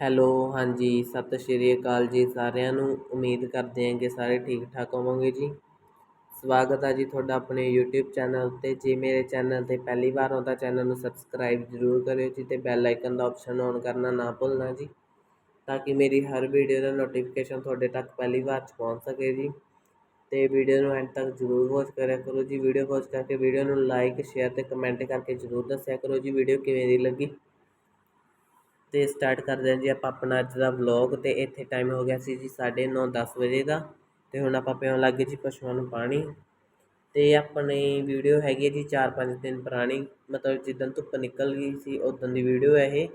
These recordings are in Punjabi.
ਹੈਲੋ, ਹਾਂਜੀ, ਸਤਿ ਸ਼੍ਰੀ ਅਕਾਲ ਜੀ ਸਾਰਿਆਂ ਨੂੰ। ਉਮੀਦ ਕਰਦੇ ਹਾਂ ਕਿ ਸਾਰੇ ਠੀਕ ਠਾਕ ਹੋਵੋਗੇ ਜੀ। ਸਵਾਗਤ ਹੈ ਜੀ ਤੁਹਾਡਾ ਆਪਣੇ YouTube ਚੈਨਲ ਉੱਤੇ ਜੇ ਮੇਰੇ ਚੈਨਲ 'ਤੇ ਪਹਿਲੀ ਵਾਰ ਹੋ ਤਾਂ ਚੈਨਲ ਨੂੰ ਸਬਸਕ੍ਰਾਈਬ ਜ਼ਰੂਰ ਕਰਿਓ ਜੀ ਅਤੇ ਬੈਲ ਆਈਕਨ ਦਾ ਆਪਸ਼ਨ ਔਨ ਕਰਨਾ ਨਾ ਭੁੱਲਣਾ ਜੀ, ਤਾਂ ਕਿ ਮੇਰੀ ਹਰ ਵੀਡੀਓ ਦਾ ਨੋਟੀਫਿਕੇਸ਼ਨ ਤੁਹਾਡੇ ਤੱਕ ਪਹਿਲੀ ਵਾਰ 'ਚ ਪਹੁੰਚ ਸਕੇ ਜੀ। ਤੇ ਵੀਡੀਓ ਨੂੰ ਐਂਡ ਤੱਕ ਜ਼ਰੂਰ ਵਾਚ ਕਰਿਆ ਕਰੋ ਜੀ। ਵੀਡੀਓ ਵਾਚ ਕਰਕੇ ਵੀਡੀਓ ਨੂੰ ਲਾਈਕ, ਸ਼ੇਅਰ ਤੇ ਕਮੈਂਟ ਕਰਕੇ ਜ਼ਰੂਰ ਦੱਸਿਆ ਕਰੋ ਜੀ। ਵੀਡੀਓ ਕਿਵੇਂ ਦੀ ਲੱਗੀ? ਅਤੇ ਸਟਾਰਟ ਕਰਦੇ ਹਾਂ ਜੀ ਆਪਾਂ ਆਪਣਾ ਅੱਜ ਦਾ ਵਲੋਗ ਅਤੇ ਇੱਥੇ ਟਾਈਮ ਹੋ ਗਿਆ ਸੀ ਜੀ ਸਾਢੇ ਨੌ, ਦਸ ਵਜੇ ਦਾ ਅਤੇ ਹੁਣ ਆਪਾਂ ਪਿਉਣ ਗਏ ਜੀ ਪਸ਼ੂਆਂ ਨੂੰ ਪਾਣੀ ਅਤੇ ਆਪਣੀ ਵੀਡੀਓ ਹੈਗੀ ਹੈ ਜੀ 4-5 ਦਿਨ ਪੁਰਾਣੀ, ਮਤਲਬ ਜਿੱਦਣ ਧੁੱਪ ਨਿਕਲ ਗਈ ਸੀ ਉਦੋਂ ਦੀ ਵੀਡੀਓ ਹੈ ਇਹ,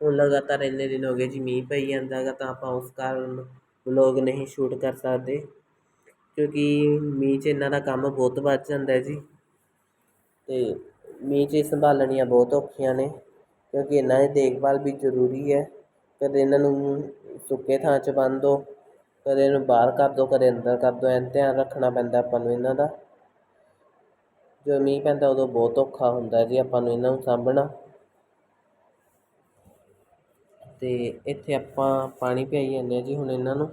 ਹੁਣ ਲਗਾਤਾਰ ਇੰਨੇ ਦਿਨ ਹੋ ਗਏ ਜੀ ਮੀਂਹ ਪਈ ਜਾਂਦਾ ਹੈਗਾ ਤਾਂ ਆਪਾਂ ਉਸ ਕਾਰਨ ਵਲੋਗ ਨਹੀਂ ਸ਼ੂਟ ਕਰ ਸਕਦੇ ਕਿਉਂਕਿ ਮੀਂਹ 'ਚ ਇਹਨਾਂ ਦਾ ਕੰਮ ਬਹੁਤ ਵੱਧ ਜਾਂਦਾ ਹੈ ਜੀ ਅਤੇ ਮੀਂਹ 'ਚ ਸੰਭਾਲਣੀਆਂ ਬਹੁਤ ਔਖੀਆਂ ਨੇ। ਕਿਉਂਕਿ ਇਹਨਾਂ ਦੀ ਦੇਖਭਾਲ ਵੀ ਜ਼ਰੂਰੀ ਹੈ। ਕਦੇ ਇਹਨਾਂ ਨੂੰ ਸੁੱਕੇ ਥਾਂ 'ਚ ਬੰਨ੍ਹ ਦਿਓ ਕਦੇ ਇਹਨੂੰ ਬਾਹਰ ਕਰ ਦਿਓ ਕਦੇ ਅੰਦਰ ਕਰ ਦਿਓ ਐਨ ਧਿਆਨ ਰੱਖਣਾ ਪੈਂਦਾ ਆਪਾਂ ਨੂੰ ਇਹਨਾਂ ਦਾ। ਜਦੋਂ ਮੀਂਹ ਪੈਂਦਾ ਉਦੋਂ ਬਹੁਤ ਔਖਾ ਹੁੰਦਾ ਜੀ ਆਪਾਂ ਨੂੰ ਇਹਨਾਂ ਨੂੰ ਸਾਂਭਣਾ। ਅਤੇ ਇੱਥੇ ਆਪਾਂ ਪਾਣੀ ਪਿਆਈ ਜਾਂਦੇ ਹਾਂ ਜੀ ਹੁਣ ਇਹਨਾਂ ਨੂੰ।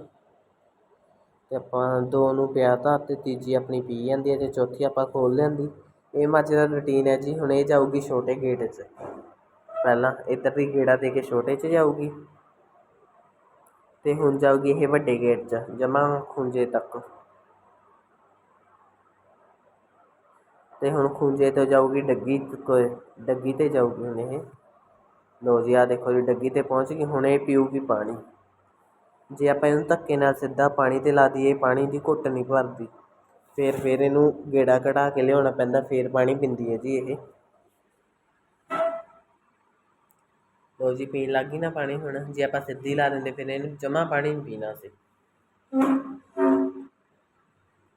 ਅਤੇ ਆਪਾਂ ਦੋ ਨੂੰ ਪਿਆਤਾ ਅਤੇ ਤੀਜੀ ਆਪਣੀ ਪੀ ਜਾਂਦੀ ਹੈ ਅਤੇ ਚੌਥੀ ਆਪਾਂ ਖੋਲ੍ਹ ਲਿਆਂਦੀ। ਇਹ ਮੱਝ ਦਾ ਰੂਟੀਨ ਹੈ ਜੀ, ਹੁਣ ਇਹ ਜਾਊਗੀ ਛੋਟੇ ਗੇਟ 'ਚ। ਪਹਿਲਾਂ ਇੱਧਰ ਦੀ ਗੇੜਾ ਦੇ ਕੇ ਛੋਟੇ 'ਚ ਜਾਊਗੀ। ਤੇ ਹੁਣ ਜਾਊਗੀ ਇਹ ਵੱਡੇ ਗੇਟ 'ਚ, ਜਮਾ ਖੁੰਝੇ ਤੱਕ। ਤੇ ਹੁਣ ਖੁੰਝੇ ਤੋਂ ਜਾਊਗੀ ਡੱਗੀ ਡੱਗੀ ਤੇ ਜਾਊਗੀ ਹੁਣ ਇਹ। ਲੋ ਜੀ ਆ ਦੇਖੋ ਜੀ, ਡੱਗੀ ਤੇ ਪਹੁੰਚ ਗਈ, ਹੁਣ ਇਹ ਪੀਊਗੀ ਪਾਣੀ। ਜੇ ਆਪਾਂ ਇਹਨੂੰ ਧੱਕੇ ਨਾਲ ਸਿੱਧਾ ਪਾਣੀ ਤੇ ਲਾ ਦਈਏ, ਪਾਣੀ ਦੀ ਘੁੱਟ ਨਹੀਂ ਭਰਦੀ। ਫੇਰ ਫੇਰ ਇਹਨੂੰ ਗੇੜਾ ਕਢਾ ਕੇ ਲਿਆਉਣਾ ਪੈਂਦਾ, ਫੇਰ ਪਾਣੀ ਪੀਂਦੀ ਹੈ ਜੀ ਇਹ। ਲੋ ਜੀ ਪੀਣ ਲੱਗ ਗਈ ਨਾ ਪਾਣੀ ਹੁਣ, ਜੇ ਆਪਾਂ ਸਿੱਧੀ ਲਾ ਦਿੰਦੇ ਫਿਰ ਇਹਨੂੰ ਜਮਾ ਪਾਣੀ ਨਹੀਂ ਪੀਣਾ ਸੀ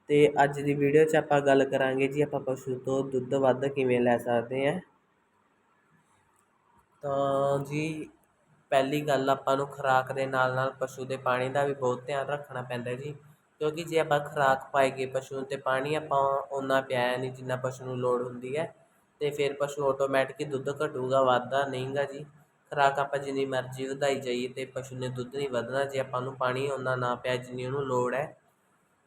ਤੇ ਅੱਜ ਦੀ ਵੀਡੀਓ 'ਚ ਆਪਾਂ ਗੱਲ ਕਰਾਂਗੇ ਜੀ ਆਪਾਂ ਪਸ਼ੂ ਤੋਂ ਦੁੱਧ ਵੱਧ ਕਿਵੇਂ ਲੈ ਸਕਦੇ ਆ ਤਾਂ ਜੀ, ਪਹਿਲੀ ਗੱਲ ਆਪਾਂ ਨੂੰ ਖੁਰਾਕ ਦੇ ਨਾਲ ਨਾਲ ਪਸ਼ੂ ਦੇ ਪਾਣੀ ਦਾ ਵੀ ਬਹੁਤ ਧਿਆਨ ਰੱਖਣਾ ਪੈਂਦਾ ਜੀ। ਕਿਉਂਕਿ ਜੇ ਆਪਾਂ ਖੁਰਾਕ ਪਾਏਗੇ ਪਸ਼ੂ ਨੂੰ ਤੇ ਪਾਣੀ ਆਪਾਂ ਉਹਨਾਂ ਪਿਆਇਆ ਨਹੀਂ ਜਿੰਨਾ ਪਸ਼ੂ ਨੂੰ ਲੋੜ ਹੁੰਦੀ ਹੈ, ਤੇ ਫਿਰ ਪਸ਼ੂ ਆਟੋਮੈਟਿਕ ਦੁੱਧ ਘਟੂਗਾ ਵੱਧਦਾ ਨਹੀਂਗਾ ਜੀ। ਖੁਰਾਕ ਆਪਾਂ ਜਿੰਨੀ ਮਰਜ਼ੀ ਵਧਾਈ ਜਾਈਏ ਤੇ ਪਸ਼ੂ ਨੇ ਦੁੱਧ ਨਹੀਂ ਵਧਣਾ ਜੇ ਆਪਾਂ ਨੂੰ ਪਾਣੀ ਓਨਾ ਨਾ ਪਿਆ ਜਿੰਨੀ ਉਹਨੂੰ ਲੋੜ ਹੈ।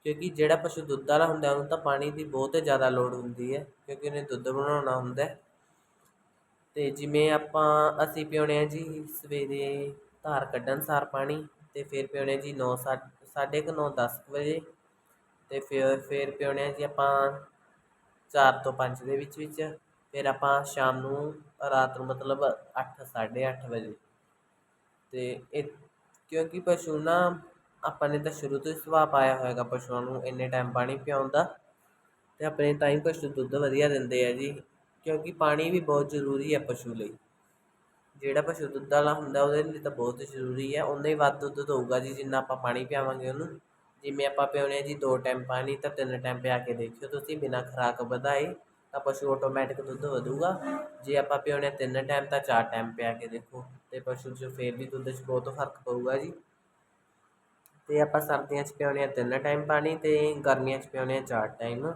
ਕਿਉਂਕਿ ਜਿਹੜਾ ਪਸ਼ੂ ਦੁੱਧ ਵਾਲਾ ਹੁੰਦਾ, ਉਹਨੂੰ ਤਾਂ ਪਾਣੀ ਦੀ ਬਹੁਤ ਜ਼ਿਆਦਾ ਲੋੜ ਹੁੰਦੀ ਹੈ, ਕਿਉਂਕਿ ਉਹਨੇ ਦੁੱਧ ਬਣਾਉਣਾ ਹੁੰਦਾ। ਅਤੇ ਜਿਵੇਂ ਆਪਾਂ, ਅਸੀਂ ਪਿਉਣੇ ਆ ਜੀ ਸਵੇਰੇ ਧਾਰ ਕੱਢਣ ਸਾਰ ਪਾਣੀ ਅਤੇ ਫਿਰ ਪਿਉਣੇ ਜੀ 9 ਸਾਢੇ ਕੁ 9 10 ਵਜੇ ਅਤੇ ਫਿਰ ਫਿਰ ਪਿਉਣੇ ਆ ਜੀ ਆਪਾਂ ਚਾਰ ਤੋਂ ਪੰਜ ਦੇ ਵਿੱਚ ਵਿੱਚ ਫਿਰ ਆਪਾਂ ਸ਼ਾਮ ਨੂੰ ਰਾਤ ਨੂੰ ਮਤਲਬ 8 8:30 ਵਜੇ। ਅਤੇ ਇਹ ਕਿਉਂਕਿ ਪਸ਼ੂ ਨਾ ਆਪਾਂ ਨੇ ਤਾਂ ਸ਼ੁਰੂ ਤੋਂ ਹੀ ਸੁਭਾਅ ਪਾਇਆ ਹੋਏਗਾ ਪਸ਼ੂਆਂ ਨੂੰ ਇੰਨੇ ਟਾਈਮ ਪਾਣੀ ਪਿਆਉਣ ਦਾ। ਅਤੇ ਆਪਣੇ ਤਾਂ ਹੀ ਪਸ਼ੂ ਦੁੱਧ ਵਧੀਆ ਦਿੰਦੇ ਆ ਜੀ। ਕਿਉਂਕਿ ਪਾਣੀ ਵੀ ਬਹੁਤ ਜ਼ਰੂਰੀ ਹੈ ਪਸ਼ੂ ਲਈ। ਜਿਹੜਾ ਪਸ਼ੂ ਦੁੱਧ ਵਾਲਾ ਹੁੰਦਾ ਉਹਦੇ ਲਈ ਤਾਂ ਬਹੁਤ ਜ਼ਰੂਰੀ ਹੈ ਉਨਾ ਹੀ ਵੱਧ ਦੁੱਧ ਦਊਗਾ ਜੀ ਜਿੰਨਾ ਆਪਾਂ ਪਾਣੀ ਪਿਆਵਾਂਗੇ ਉਹਨੂੰ। ਜਿਵੇਂ ਆਪਾਂ ਪਿਆਉਂਦੇ ਹਾਂ ਜੀ ਦੋ ਟਾਈਮ ਪਾਣੀ ਤਾਂ ਤਿੰਨ ਟਾਈਮ ਪਿਆ ਕੇ ਦੇਖਿਓ ਤੁਸੀਂ ਬਿਨਾਂ ਖੁਰਾਕ ਵਧਾਏ। ਤਾਂ ਪਸ਼ੂ ਆਟੋਮੈਟਿਕ ਦੁੱਧ ਵਧੂਗਾ। ਜੇ ਆਪਾਂ ਪਿਆਉਂਦੇ ਤਿੰਨ ਟਾਈਮ ਤਾਂ ਚਾਰ ਟਾਈਮ ਪਿਆ ਕੇ ਦੇਖੋ, ਤੇ ਪਸ਼ੂ 'ਚ ਫੇਰ ਵੀ ਦੁੱਧ 'ਚ ਬਹੁਤ ਫ਼ਰਕ ਪਊਗਾ ਜੀ। ਤੇ ਆਪਾਂ ਸਰਦੀਆਂ 'ਚ ਪਿਆਉਂਦੇ ਤਿੰਨ ਟਾਈਮ ਪਾਣੀ ਤੇ ਗਰਮੀਆਂ 'ਚ ਪਿਆਉਂਦੇ ਚਾਰ ਟਾਈਮ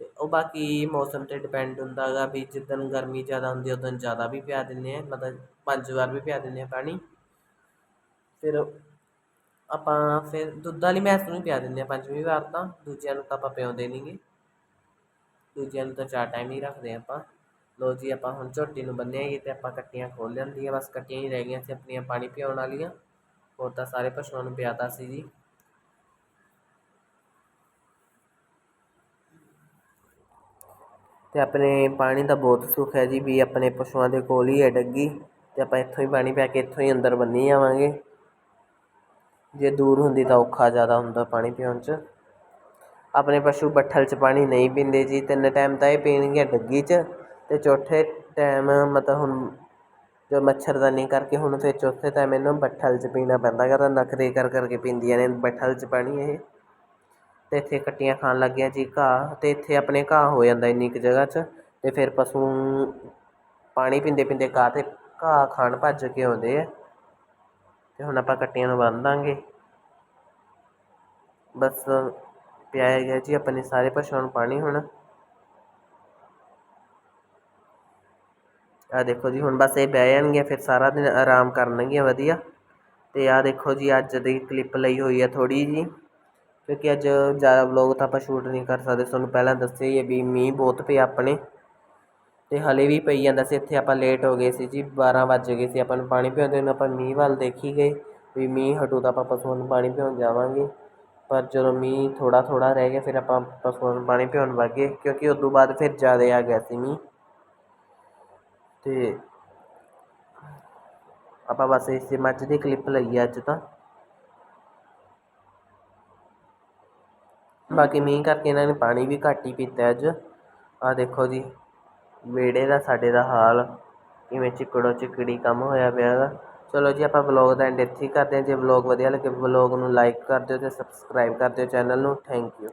ਤੇ ਉਹ ਬਾਕੀ ਮੌਸਮ 'ਤੇ ਡਿਪੈਂਡ ਹੁੰਦਾ ਹੈਗਾ ਵੀ ਜਿੱਦਣ ਗਰਮੀ ਜ਼ਿਆਦਾ ਹੁੰਦੀ ਉਦੋਂ ਜ਼ਿਆਦਾ ਵੀ ਪਿਆ ਦਿੰਦੇ ਹਾਂ ਮਤਲਬ ਪੰਜ ਵਾਰ ਵੀ ਪਿਆ ਦਿੰਦੇ ਹਾਂ ਪਾਣੀ। ਫਿਰ ਆਪਾਂ ਫਿਰ ਦੁੱਧ ਵਾਲੀ ਮੈਸ ਨੂੰ ਪਿਆ ਦਿੰਦੇ ਹਾਂ ਪੰਜਵੀਂ ਵਾਰ ਤਾਂ, ਦੂਜਿਆਂ ਨੂੰ ਤਾਂ ਆਪਾਂ ਪਿਆਉਂਦੇ ਨਹੀਂਗੇ ਦੂਜਿਆਂ ਨੂੰ ਤਾਂ ਚਾਰ ਟਾਈਮ ਹੀ ਰੱਖਦੇ ਆਪਾਂ। ਲਓ ਜੀ, ਆਪਾਂ ਹੁਣ ਝੋਟੀ ਨੂੰ ਬੰਨਿਆਗੇ ਅਤੇ ਆਪਾਂ ਕੱਟੀਆਂ ਖੋਲ ਲੈਂਦੀਆਂ, ਬਸ ਕੱਟੀਆਂ ਹੀ ਰਹਿ ਗਈਆਂ ਸੀ ਆਪਣੀਆਂ ਪਾਣੀ ਪਿਆਉਣ ਵਾਲੀਆਂ। ਹੋਰ ਤਾਂ ਸਾਰੇ ਪਸ਼ੂਆਂ ਨੂੰ ਪਿਆਤਾ ਸੀ ਜੀ। ਤੇ ਆਪਣੇ ਪਾਣੀ ਦਾ ਬਹੁਤ ਸੁੱਖ ਹੈ ਜੀ ਵੀ ਆਪਣੇ ਪਸ਼ੂਆਂ ਦੇ ਕੋਲ ਹੀ ਹੈ ਡੱਗੀ। ਤੇ ਆਪਾਂ ਇੱਥੋਂ ਹੀ ਪਾਣੀ ਪਿਆ ਕੇ ਇੱਥੋਂ ਹੀ ਅੰਦਰ ਬੰਨੀ ਜਾਵਾਂਗੇ ਜੇ ਦੂਰ ਹੁੰਦੀ ਤਾਂ ਔਖਾ ਜ਼ਿਆਦਾ ਹੁੰਦਾ ਪਾਣੀ ਪਿਉਣ 'ਚ। ਆਪਣੇ ਪਸ਼ੂ ਬੱਠਲ 'ਚ ਪਾਣੀ ਨਹੀਂ ਪੀਂਦੇ ਜੀ। ਤਿੰਨ ਟਾਈਮ ਤਾਂ ਇਹ ਪੀਣਗੇ ਡੱਗੀ 'ਚ ਅਤੇ ਚੌਥੇ ਟਾਈਮ ਮਤਲਬ ਹੁਣ ਜੋ ਮੱਛਰਦਾਨੀ ਕਰਕੇ ਹੁਣ ਫਿਰ ਚੌਥੇ ਟਾਈਮ ਇਹਨੂੰ ਬੱਠਲ 'ਚ ਪੀਣਾ ਪੈਂਦਾ ਗਾ ਤਾਂ ਨਖਰੇ ਕਰ ਕਰਕੇ ਪੀਂਦੀਆਂ ਨੇ ਬੱਠਲ 'ਚ ਪਾਣੀ ਇਹ। ਅਤੇ ਇੱਥੇ ਕੱਟੀਆਂ ਖਾਣ ਲੱਗ ਗਿਆ ਜੀ ਘਾਹ ਅਤੇ ਇੱਥੇ ਆਪਣੇ ਘਾਹ ਹੋ ਜਾਂਦਾ ਇੰਨੀ ਕੁ ਜਗ੍ਹਾ 'ਚ ਅਤੇ ਫਿਰ ਪਸ਼ੂ ਪਾਣੀ ਪੀਂਦੇ ਪੀਂਦੇ ਘਾਹ ਤੇ ਘਾਹ ਖਾਣ ਭੱਜ ਕੇ ਆਉਂਦੇ ਆ। ਅਤੇ ਹੁਣ ਆਪਾਂ ਕੱਟੀਆਂ ਨੂੰ ਬੰਨ ਦਾਂਗੇ। ਬਸ ਪਿਆਇਆ ਗਿਆ ਜੀ, ਆਪਣੇ ਸਾਰੇ ਪਸ਼ੂਆਂ ਨੂੰ ਪਾਣੀ ਹੁਣ। ਆ ਦੇਖੋ ਜੀ, ਹੁਣ ਬਸ ਇਹ ਬਹਿ ਜਾਣਗੀਆਂ ਫਿਰ ਸਾਰਾ ਦਿਨ ਆਰਾਮ ਕਰਨਗੀਆਂ, ਵਧੀਆ। ਤੇ ਆ ਦੇਖੋ ਜੀ, ਅੱਜ ਦੀ ਕਲਿੱਪ ਲਈ ਹੋਈ ਹੈ ਥੋੜੀ ਜੀ ਕਿਉਂਕਿ ਅੱਜ ਜ਼ਿਆਦਾ ਵਲੋਗ ਤਾਂ ਆਪਾਂ ਸ਼ੂਟ ਨਹੀਂ ਕਰ ਸਕਦੇ। ਤੁਹਾਨੂੰ ਪਹਿਲਾਂ ਦੱਸਿਆ ਹੀ ਹੈ ਵੀ ਮੀਂਹ ਬਹੁਤ ਪਿਆ ਆਪਣੇ, ਤੇ ਹਲੇ ਵੀ ਪਈ ਜਾਂਦਾ ਸੀ ਇੱਥੇ ਆਪਾਂ ਲੇਟ ਹੋ ਗਏ ਸੀ ਜੀ 12 ਵੱਜ ਗਏ ਸੀ ਆਪਾਂ ਨੂੰ ਪਾਣੀ ਪਿਆਉਂਦੇ ਨੂੰ। ਆਪਾਂ ਮੀਂਹ ਵੱਲ ਦੇਖੀ ਗਏ, ਵੀ ਮੀਂਹ ਹਟੂ ਤਾਂ ਆਪਾਂ ਪਸ਼ੂਆਂ ਨੂੰ ਪਾਣੀ ਪਿਆਉਣ ਜਾਵਾਂਗੇ। ਪਰ ਜਦੋਂ ਮੀਂਹ ਥੋੜ੍ਹਾ ਥੋੜ੍ਹਾ ਰਹਿ ਗਿਆ, ਫਿਰ ਆਪਾਂ ਪਸ਼ੂਆਂ ਨੂੰ ਪਾਣੀ ਪਿਆਉਣ ਵਗ ਗਏ, ਕਿਉਂਕਿ ਉਦੋਂ ਬਾਅਦ ਫਿਰ ਜ਼ਿਆਦਾ ਆ ਗਿਆ ਸੀ ਮੀਂਹ। ਅਤੇ ਆਪਾਂ ਬਸ ਇਸੇ ਮੱਝ ਦੀ ਕਲਿੱਪ ਲਈ ਅੱਜ ਤਾਂ। ਬਾਕੀ ਮੀਂਹ ਕਰਕੇ ਇਹਨਾਂ ਨੇ ਪਾਣੀ ਵੀ ਘੱਟ ਹੀ ਪੀਤਾ ਅੱਜ। ਆ ਦੇਖੋ ਜੀ, ਵਿਹੜੇ ਦਾ ਸਾਡੇ ਦਾ ਹਾਲ, ਕਿਵੇਂ ਚਿੱਕੜੋ ਚਿੱਕੜੀ ਕੰਮ ਹੋਇਆ ਪਿਆ ਗਾ। ਚਲੋ ਜੀ, ਆਪਾਂ ਵਲੌਗ ਦਾ ਐਂਡ ਇੱਥੇ ਹੀ ਕਰਦੇ ਹਾਂ। ਜੇ ਵਲੌਗ ਵਧੀਆ ਲੱਗੇ ਵਲੌਗ ਨੂੰ ਲਾਈਕ ਕਰ ਦਿਓ ਅਤੇ ਸਬਸਕ੍ਰਾਈਬ ਕਰ ਦਿਓ ਚੈਨਲ ਨੂੰ। Thank you